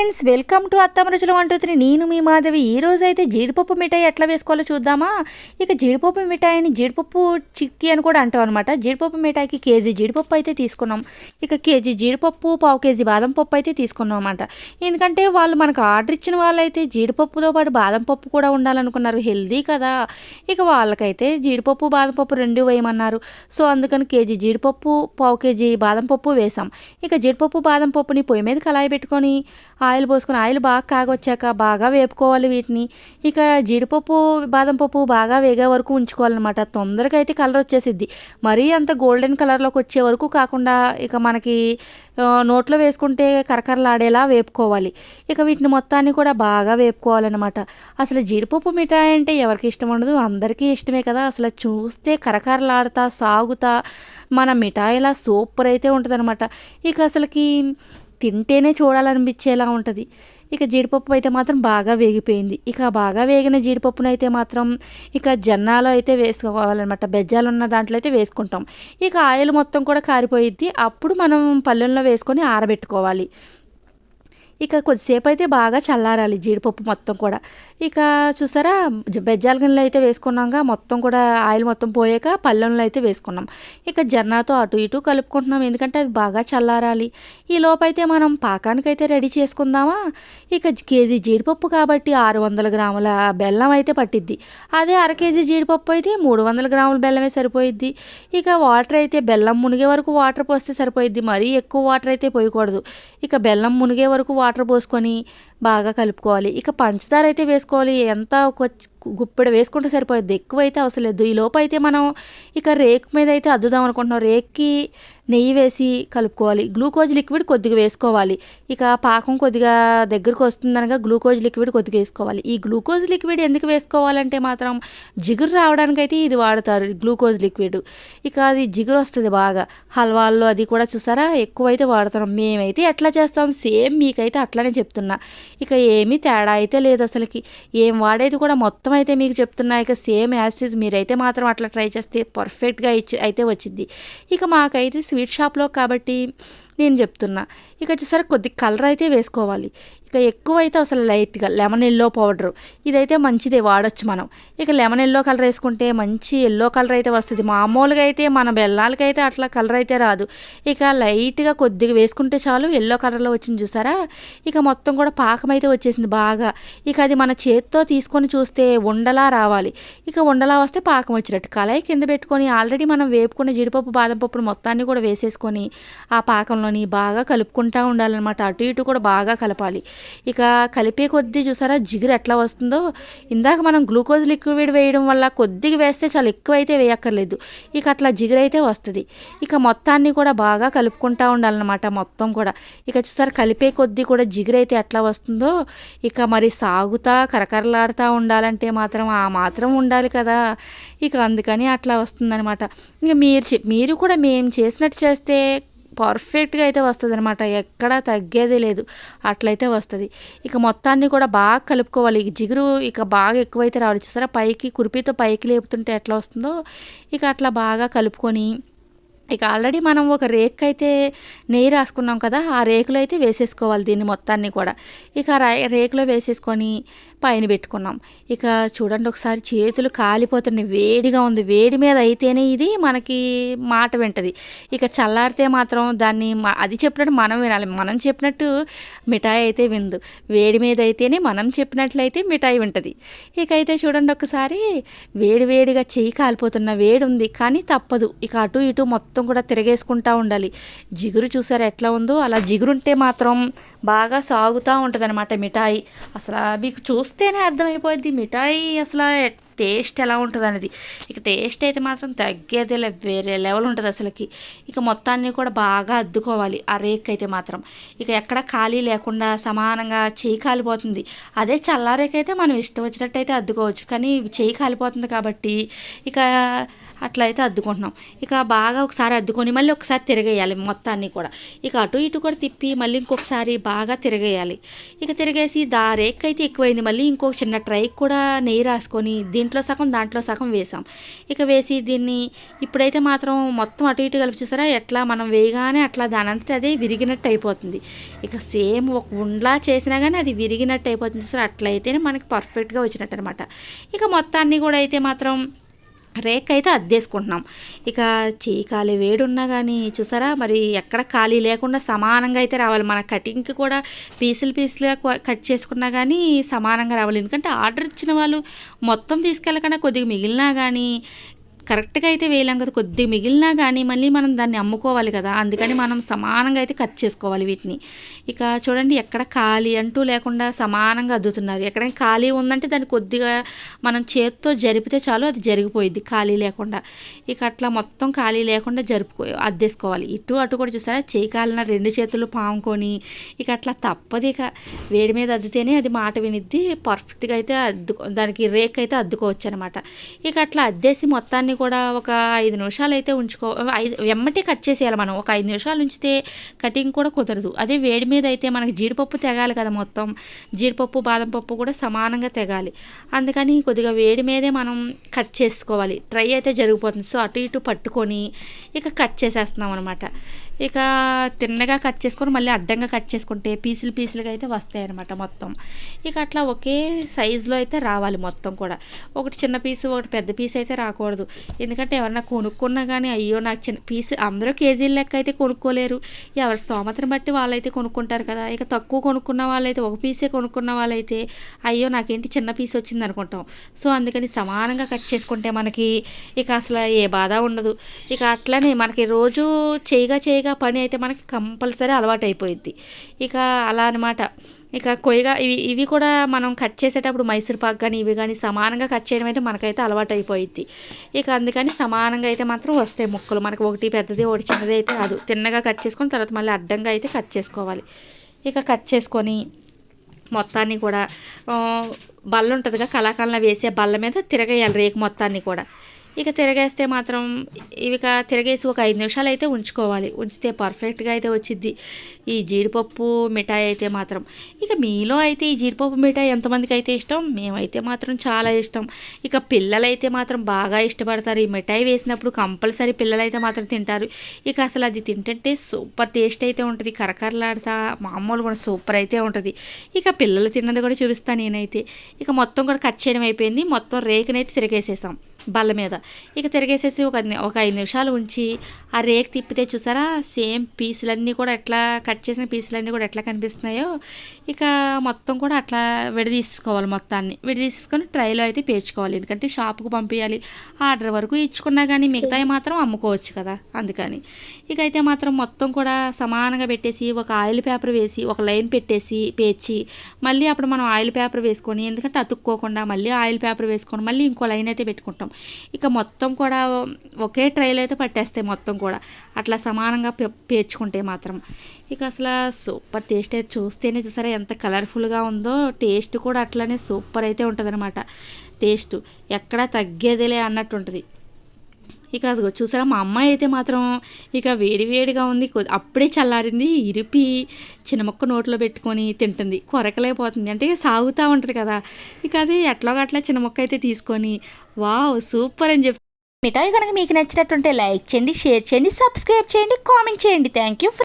Friends welcome to అత్తమ్మ రుచులు one three నేను మీ మాధవి. ఈ రోజు అయితే జీడిపప్పు మిఠాయి ఎట్లా వేసుకోవాలో చూద్దామా? ఇక జీడిపప్పు మిఠాయిని జీడిపప్పు చిక్కీ అని కూడా అంటాం అనమాట జీడిపప్పు మిఠాయికి కేజీ జీడిపప్పు అయితే తీసుకున్నాం. ఇక కేజీ జీడిపప్పు పావు కేజీ బాదం పప్పు అయితే తీసుకున్నాం అనమాట ఎందుకంటే వాళ్ళు మనకు ఆర్డర్ ఇచ్చిన వాళ్ళైతే జీడిపప్పుతో పాటు బాదం పప్పు కూడా ఉండాలనుకున్నారు. హెల్దీ కదా. ఇక వాళ్ళకైతే జీడిపప్పు బాదం పప్పు రెండు వేయమన్నారు. సో అందుకని కేజీ జీడిపప్పు పావు కేజీ బాదం పప్పు వేసాం. ఇక జీడిపప్పు బాదం పప్పుని పొయ్యి మీద కళాయి పెట్టుకొని ఆయిల్ పోసుకొని ఆయిల్ బాగా కాగొచ్చాక బాగా వేపుకోవాలి వీటిని. ఇక జీడిపప్పు బాదం పప్పు బాగా వేగే వరకు ఉంచుకోవాలన్నమాట. తొందరగా అయితే కలర్ వచ్చేసిద్ది. మరీ అంత గోల్డెన్ కలర్లోకి వచ్చే వరకు కాకుండా ఇక మనకి నోట్లో వేసుకుంటే కరకరలాడేలా వేపుకోవాలి. ఇక వీటిని మొత్తాన్ని కూడా బాగా వేపుకోవాలన్నమాట. అసలు జీడిపప్పు మిఠాయి అంటే ఎవరికి ఇష్టం ఉండదు? అందరికీ ఇష్టమే కదా. అసలు చూస్తే కరకరలాడుతా సాగుతా మన మిఠాయిలా సూపర్ అయితే ఉంటుందన్నమాట. ఇక అసలుకి తింటేనే చూడాలనిపించేలా ఉంటుంది. ఇక జీడిపప్పు అయితే మాత్రం బాగా వేగిపోయింది. ఇక బాగా వేగిన జీడిపప్పును అయితే మాత్రం ఇక జన్నాలో అయితే వేసుకోవాలన్నమాట. బెజ్జాలు ఉన్న దాంట్లో అయితే వేసుకుంటాం. ఇక ఆయిల్ మొత్తం కూడా కారిపోయిద్ది. అప్పుడు మనం పల్లెల్లో వేసుకొని ఆరబెట్టుకోవాలి. ఇక కొద్దిసేపు అయితే బాగా చల్లారాలి జీడిపప్పు మొత్తం కూడా. ఇక చూసారా బెజ్జాల గిన్నెలు అయితే వేసుకున్నాక మొత్తం కూడా ఆయిల్ మొత్తం పోయాక పళ్ళెంలో అయితే వేసుకున్నాం. ఇక జన్నాతో అటు ఇటు కలుపుకుంటున్నాం ఎందుకంటే అది బాగా చల్లారాలి. ఈ లోపైతే మనం పాకానికైతే రెడీ చేసుకుందామా? ఇక కేజీ జీడిపప్పు కాబట్టి ఆరు వందల గ్రాముల బెల్లం అయితే పట్టిద్ది. అదే అర కేజీ జీడిపప్పు అయితే మూడు వందల గ్రాముల బెల్లమే సరిపోయిద్ది. ఇక వాటర్ అయితే బెల్లం మునిగే వరకు వాటర్ పోస్తే సరిపోయిద్ది. మరీ ఎక్కువ వాటర్ అయితే పోయకూడదు. ఇక బెల్లం మునిగే వరకు వాటర్ వాటర్ పోసుకొని బాగా కలుపుకోవాలి. ఇక పంచదార అయితే వేసుకోవాలి. ఎంత ఒక గుప్పెడు వేసుకుంటే సరిపోద్ది ఎక్కువ అయితే అవసరం లేదు. ఈ లోపు అయితే మనం ఇక రేక్ మీద అయితే అద్దుదాం అనుకుంటున్నాం. రేక్కి నెయ్యి వేసి కలుపుకోవాలి. గ్లూకోజ్ లిక్విడ్ కొద్దిగా వేసుకోవాలి. ఇక పాకం కొద్దిగా దగ్గరకు వస్తుందనగా గ్లూకోజ్ లిక్విడ్ కొద్దిగా వేసుకోవాలి. ఈ గ్లూకోజ్ లిక్విడ్ ఎందుకు వేసుకోవాలంటే మాత్రం జిగురు రావడానికి అయితే ఇది వాడతారు గ్లూకోజ్ లిక్విడ్. ఇక అది జిగురు వస్తుంది బాగా. హల్వాల్లో అది కూడా చూసారా? ఎక్కువైతే వాడుతున్నాం. మేమైతే ఎట్లా చేస్తాం. సేమ్ మీకైతే అట్లానే చెప్తున్నా. ఇక ఏమీ తేడా అయితే లేదు అసలుకి. ఏం వాడేది కూడా మొత్తం అయితే మీకు చెప్తున్నా ఇక సేమ్ యాసిస్ మీరైతే మాత్రం అట్లా ట్రై చేస్తే పర్ఫెక్ట్గా ఇచ్చి అయితే వచ్చింది ఇక మాకైతే స్వీట్ షాప్లో కాబట్టి నేను చెప్తున్నా. ఇక చూసారా కొద్ది కలర్ అయితే వేసుకోవాలి. ఇక ఎక్కువ అయితే అసలు లైట్గా లెమన్ ఎల్లో పౌడర్ ఇదైతే మంచిదే వాడచ్చు మనం. ఇక లెమన్ ఎల్లో కలర్ వేసుకుంటే మంచి ఎల్లో కలర్ అయితే వస్తుంది. మామూలుగా అయితే మన బెల్లాలకైతే అట్లా కలర్ అయితే రాదు. ఇక లైట్గా కొద్దిగా వేసుకుంటే చాలు ఎల్లో కలర్లో వచ్చింది చూసారా? ఇక మొత్తం కూడా పాకం అయితే వచ్చేసింది బాగా. ఇక అది మన చేత్తో తీసుకొని చూస్తే ఉండలా రావాలి. ఇక ఉండలా వస్తే పాకం వచ్చినట్టు కళాయి కింద పెట్టుకొని ఆల్రెడీ మనం వేపుకున్న జీడిపప్పు బాదం పప్పును మొత్తాన్ని కూడా వేసేసుకొని ఆ పాకంలో పాకంలోని బాగా కలుపుకుంటా ఉండాలన్నమాట. అటు ఇటు కూడా బాగా కలపాలి. ఇక కలిపే కొద్దీ చూసారా జిగురు ఎట్లా వస్తుందో? ఇందాక మనం గ్లూకోజ్ లిక్విడ్ వేయడం వల్ల కొద్దిగా వేస్తే చాలా ఎక్కువ అయితే వేయక్కర్లేదు. ఇక అట్లా జిగురు అయితే వస్తుంది. ఇక మొత్తాన్ని కూడా బాగా కలుపుకుంటూ ఉండాలన్నమాట మొత్తం కూడా. ఇక చూసారా కలిపే కొద్దీ కూడా జిగురు అయితే ఎట్లా వస్తుందో? ఇక మరి సాగుతా కరకరలాడుతూ ఉండాలంటే మాత్రం ఆ మాత్రం ఉండాలి కదా. ఇక అందుకని అట్లా వస్తుందనమాట ఇక మీరు మీరు కూడా మేము చేసినట్టు చేస్తే పర్ఫెక్ట్గా అయితే వస్తుంది అనమాట ఎక్కడా తగ్గేదే లేదు. అట్లయితే వస్తుంది. ఇక మొత్తాన్ని కూడా బాగా కలుపుకోవాలి. ఇక జిగురు ఇక బాగా ఎక్కువైతే రావాలి చూసారా? పైకి కురిపితో పైకి లేపుతుంటే ఎట్లా వస్తుందో ఇక అట్లా బాగా కలుపుకొని ఇక ఆల్రెడీ మనం ఒక రేక్ అయితే నెయ్యి రాసుకున్నాం కదా ఆ రేకులో అయితే వేసేసుకోవాలి దీన్ని మొత్తాన్ని కూడా. ఇక రేకులో వేసేసుకొని పైన పెట్టుకున్నాం. ఇక చూడండి ఒకసారి చేతులు కాలిపోతున్నాయి. వేడిగా ఉంది. వేడి మీద అయితేనే ఇది మనకి మాట వింటది. ఇక చల్లారితే మాత్రం దాన్ని అది చెప్పినట్టు మనం వినాలి. మనం చెప్పినట్టు మిఠాయి అయితే విందు. వేడి మీద అయితేనే మనం చెప్పినట్లయితే మిఠాయి వింటది. ఇక అయితే చూడండి ఒకసారి వేడి వేడిగా చెయ్యి కాలిపోతున్న వేడి ఉంది. కానీ తప్పదు. ఇక అటు ఇటు మొత్తం కూడా తిరగేసుకుంటా ఉండాలి. జిగురు చూసారు ఎట్లా ఉందో? అలా జిగురుంటే మాత్రం బాగా సాగుతూ ఉంటుంది అనమాట మిఠాయి. అసలు మీకు చూస్తేనే అర్థమైపోద్ది మిఠాయి అసలు టేస్ట్ ఎలా ఉంటుంది అనేది ఇక టేస్ట్ అయితే మాత్రం తగ్గేదే వేరే లెవెల్ ఉంటుంది అసలుకి. ఇక మొత్తాన్ని కూడా బాగా అద్దుకోవాలి ఆ రేక్ అయితే మాత్రం. ఇక ఎక్కడ ఖాళీ లేకుండా సమానంగా చేయి కాలిపోతుంది. అదే చల్లారేకైతే మనం ఇష్టం వచ్చినట్టయితే అద్దుకోవచ్చు. కానీ చేయి కాలిపోతుంది కాబట్టి ఇక అట్లా అయితే అద్దుకుంటున్నాం. ఇక బాగా ఒకసారి అద్దుకొని మళ్ళీ ఒకసారి తిరగేయాలి మొత్తాన్ని కూడా. ఇక అటు ఇటు కూడా తిప్పి మళ్ళీ ఇంకొకసారి బాగా తిరగేయాలి. ఇక తిరగేసి దా రేక్ అయితే ఎక్కువైంది మళ్ళీ ఇంకో చిన్న ట్రై కూడా నెయ్యి రాసుకొని దీంట్లో సగం దాంట్లో సగం వేసాం. ఇక వేసి దీన్ని ఇప్పుడైతే మాత్రం మొత్తం అటు ఇటు కలిపి చూసారా? ఎట్లా మనం వేయగానే అట్లా దాని అదే విరిగినట్టు అయిపోతుంది. ఇక సేమ్ ఒక ఉండ్లా చేసినా కానీ అది విరిగినట్టు అయిపోతుంది. చూసారా? అట్లయితేనే మనకి పర్ఫెక్ట్గా వచ్చినట్టు అనమాట ఇక మొత్తాన్ని కూడా అయితే మాత్రం రేక్ అయితే అద్దేసుకుంటున్నాం. ఇక చీకాలి వేడున్నా కానీ చూసారా? మరి ఎక్కడ ఖాళీ లేకుండా సమానంగా అయితే రావాలి. మన కటింగ్కి కూడా పీసులు పీసులుగా కట్ చేసుకున్నా కానీ సమానంగా రావాలి. ఎందుకంటే ఆర్డర్ ఇచ్చిన వాళ్ళు మొత్తం తీసుకెళ్ళకుండా కొద్దిగా మిగిలినా కానీ కరెక్ట్గా అయితే వేయలేం కదా. కొద్దిగా మిగిలినా కానీ మళ్ళీ మనం దాన్ని అమ్ముకోవాలి కదా. అందుకని మనం సమానంగా అయితే కట్ చేసుకోవాలి వీటిని. ఇక చూడండి ఎక్కడ ఖాళీ అంటూ లేకుండా సమానంగా అద్దుతున్నారు. ఎక్కడైనా ఖాళీ ఉందంటే దాన్ని కొద్దిగా మనం చేత్తో జరిపితే చాలు అది జరిగిపోయిద్ది ఖాళీ లేకుండా. ఇక అట్లా మొత్తం ఖాళీ లేకుండా జరుపుకో అద్దేసుకోవాలి. ఇటు అటు కూడా చూసారా? చేయి కాలిన రెండు చేతులు పాముకొని ఇక అట్లా తప్పదు ఇక. వేడి మీద అద్దితేనే అది మాట వినిద్ది. పర్ఫెక్ట్గా అయితే అద్దు దానికి రేక్ అయితే అద్దుకోవచ్చు అనమాట ఇక అట్లా అద్దేసి మొత్తాన్ని కూడా ఒక ఐదు నిమిషాలు అయితే ఉంచుకో ఐదు వెమ్మటే కట్ చేసేయాలి మనం. ఒక ఐదు నిమిషాలు ఉంచితే కటింగ్ కూడా కుదరదు. అదే వేడి మీద అయితే మనకి జీడిపప్పు తెగాలి కదా మొత్తం. జీడిపప్పు బాదం పప్పు కూడా సమానంగా తెగాలి. అందుకని కొద్దిగా వేడి మీదే మనం కట్ చేసుకోవాలి. ట్రై అయితే జరిగిపోతుంది. సో అటు ఇటు పట్టుకొని ఇక కట్ చేసేస్తున్నాం అనమాట ఇక తిన్నగా కట్ చేసుకొని మళ్ళీ అడ్డంగా కట్ చేసుకుంటే పీసులు పీసులుగా అయితే వస్తాయి అనమాట మొత్తం. ఇక అట్లా ఒకే సైజులో అయితే రావాలి మొత్తం కూడా. ఒకటి చిన్న పీసు ఒకటి పెద్ద పీస్ అయితే రాకూడదు. ఎందుకంటే ఎవరన్నా కొనుక్కున్నా కానీ అయ్యో నాకు చిన్న పీస్ అందరూ కేజీల లెక్క అయితే కొనుక్కోలేరు. ఎవరి స్తోమతను బట్టి వాళ్ళైతే కొనుక్కుంటారు కదా. ఇక తక్కువ కొనుక్కున్న వాళ్ళైతే ఒక పీసే కొనుక్కున్న వాళ్ళైతే అయ్యో నాకేంటి చిన్న పీస్ వచ్చింది అనుకుంటాం. సో అందుకని సమానంగా కట్ చేసుకుంటే మనకి ఇక అసలు ఏ బాధ ఉండదు. ఇక అట్లనే మనకి రోజు చేయగా చేయగా పని అయితే మనకి కంపల్సరీ అలవాటు అయిపోయింది ఇక అలా అనమాట ఇక కొయ్యగా ఇవి ఇవి కూడా మనం కట్ చేసేటప్పుడు మైసూర్ పాక్ కానీ ఇవి కానీ సమానంగా కట్ చేయడం అయితే మనకైతే అలవాటు అయిపోయింది ఇక అందుకని సమానంగా అయితే మాత్రం వస్తాయి ముక్కలు. మనకు ఒకటి పెద్దది ఒకటి చిన్నది అయితే కాదు తిన్నగా కట్ చేసుకొని తర్వాత మళ్ళీ అడ్డంగా అయితే కట్ చేసుకోవాలి. ఇక కట్ చేసుకొని మొత్తాన్ని కూడా బల్ల ఉంటుందిగా కళాకాలంలో వేసే బల్ల మీద తిరగేయాలి రేకు మొత్తాన్ని కూడా. ఇక తిరగేస్తే మాత్రం ఇక తిరగేసి ఒక ఐదు నిమిషాలు అయితే ఉంచుకోవాలి. ఉంచితే పర్ఫెక్ట్గా అయితే వచ్చింది ఈ జీడిపప్పు మిఠాయి అయితే మాత్రం. ఇక మీలో అయితే ఈ జీడిపప్పు మిఠాయి ఎంతమందికి అయితే ఇష్టం? మేమైతే మాత్రం చాలా ఇష్టం. ఇక పిల్లలైతే మాత్రం బాగా ఇష్టపడతారు. ఈ మిఠాయి వేసినప్పుడు కంపల్సరీ పిల్లలైతే మాత్రం తింటారు. ఇక అసలు అది తింటుంటే సూపర్ టేస్ట్ అయితే ఉంటుంది. కరకరలాడతా మామూలు కూడా సూపర్ అయితే ఉంటుంది. ఇక పిల్లలు తిన్నది కూడా చూపిస్తాను నేనైతే. ఇక మొత్తం కూడా కట్ చేయడం అయిపోయింది. మొత్తం రేకునైతే తిరిగేసేసాం. బల్ల మీద. ఇక తిరిగేసేసి ఒక ఒక ఐదు నిమిషాలు ఉంచి ఆ రేక్ తిప్పితే చూసారా? సేమ్ పీసులన్నీ కూడా ఎట్లా కట్ చేసిన పీసులన్నీ కూడా ఎట్లా కనిపిస్తున్నాయో. ఇక మొత్తం కూడా అట్లా విడదీసుకోవాలి మొత్తాన్ని. విడదీసేసుకొని ట్రైలో అయితే పేర్చుకోవాలి. ఎందుకంటే షాప్కు పంపించాలి ఆర్డర్ వరకు ఇచ్చుకున్నా కానీ మిగతాయి మాత్రం అమ్ముకోవచ్చు కదా అందుకని. ఇక అయితే మాత్రం మొత్తం కూడా సమానంగా పెట్టేసి ఒక ఆయిల్ పేపర్ వేసి ఒక లైన్ పెట్టేసి పేర్చి మళ్ళీ అప్పుడు మనం ఆయిల్ పేపర్ వేసుకొని ఎందుకంటే అతుక్కోకుండా మళ్ళీ ఆయిల్ పేపర్ వేసుకొని మళ్ళీ ఇంకో లైన్ అయితే పెట్టుకుంటాం. ఇక మొత్తం కూడా ఒకే ట్రైలో అయితే పట్టేస్తాయి మొత్తం కూడా. అట్లా సమానంగా పే- పేర్చుకుంటే మాత్రం. ఇక అసలు సూపర్ టేస్ట్ అయితే చూస్తేనే చూసారా ఎంత కలర్ఫుల్గా ఉందో. టేస్ట్ కూడా అట్లనే సూపర్ అయితే ఉంటుందన్నమాట. టేస్ట్ ఎక్కడా తగ్గేదిలే అన్నట్టు ఉంటుంది. ఇక అదిగో చూసారా మా అమ్మాయి అయితే మాత్రం ఇక వేడి వేడిగా ఉంది. అప్పుడే చల్లారింది. ఇరిపి చిన్న మొక్క నోట్లో పెట్టుకొని తింటుంది. కొరకలేకపోతుంది. అంటే సాగుతూ ఉంటుంది కదా. ఇక అది ఎట్లాగో అట్లా చిన్న మొక్క అయితే తీసుకొని వావ్ సూపర్ అని చెప్పి. మిఠాయి కనుక మీకు నచ్చినట్టుంటే లైక్ చేయండి షేర్ చేయండి సబ్స్క్రైబ్ చేయండి కామెంట్ చేయండి. Thank you